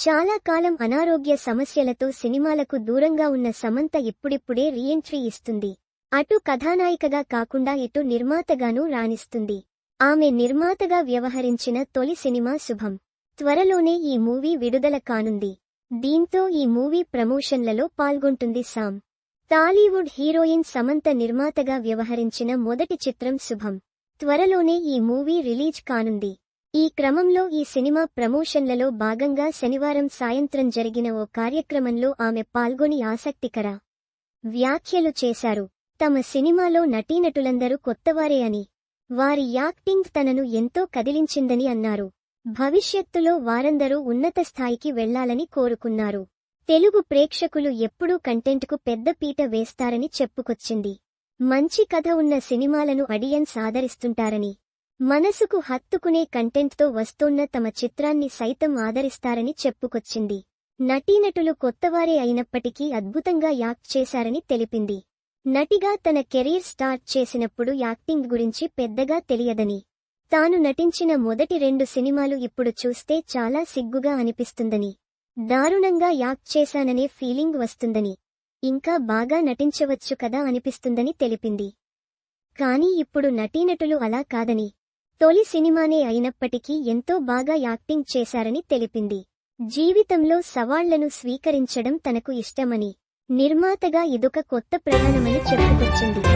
చాలా కాలం అనారోగ్య సమస్యలతో సినిమాలకు దూరంగా ఉన్న సమంత ఇప్పుడిప్పుడే రీఎంట్రీ ఇస్తుంది. అటు కథానాయికగా కాకుండా ఇటు నిర్మాతగానూ రాణిస్తుంది. ఆమె నిర్మాతగా వ్యవహరించిన తొలి సినిమా శుభం. త్వరలోనే ఈ మూవీ విడుదల కానుంది. దీంతో ఈ మూవీ ప్రమోషన్లలో పాల్గొంటుంది సామ్. టాలీవుడ్ హీరోయిన్ సమంత నిర్మాతగా వ్యవహరించిన మొదటి చిత్రం శుభం. త్వరలోనే ఈ మూవీ రిలీజ్ కానుంది. ఈ క్రమంలో ఈ సినిమా ప్రమోషన్లలో భాగంగా శనివారం సాయంత్రం జరిగిన ఓ కార్యక్రమంలో ఆమె పాల్గొని ఆసక్తికర వ్యాఖ్యలు చేశారు. తమ సినిమాలో నటీనటులందరూ కొత్తవారే అని వారి యాక్టింగ్ తనను ఎంతో కదిలించిందని అన్నారు. భవిష్యత్తులో వారందరూ ఉన్నత స్థాయికి వెళ్ళాలని కోరుకున్నారు. తెలుగు ప్రేక్షకులు ఎప్పుడూ కంటెంట్కు పెద్ద పీట వేస్తారని చెప్పుకొచ్చింది. మంచి కథ ఉన్న సినిమాలను అడియన్స్ ఆదరిస్తుంటారని మనసుకు హత్తుకునే కంటెంట్తో వస్తోన్న తమ చిత్రాన్ని సైతం ఆదరిస్తారని చెప్పుకొచ్చింది. నటీనటులు కొత్తవారే అయినప్పటికీ అద్భుతంగా యాక్ట్ చేశారని తెలిపింది. నటిగా తన కెరీర్ స్టార్ట్ చేసినప్పుడు యాక్టింగ్ గురించి పెద్దగా తెలియదని. తాను నటించిన మొదటి రెండు సినిమాలు ఇప్పుడు చూస్తే చాలా సిగ్గుగా అనిపిస్తుందని. దారుణంగా యాక్ట్ చేశాననే ఫీలింగ్ వస్తుందని. ఇంకా బాగా నటించవచ్చు కదా అనిపిస్తుందని తెలిపింది. కానీ ఇప్పుడు నటీనటులు అలా కాదని. తొలి సినిమానే అయినప్పటికీ ఎంతో బాగా యాక్టింగ్ చేశారని తెలిపింది. జీవితంలో సవాళ్ళను స్వీకరించడం తనకు ఇష్టమని నిర్మాతగా ఇదొక కొత్త ప్రయాణమని చెప్పుకొచ్చింది.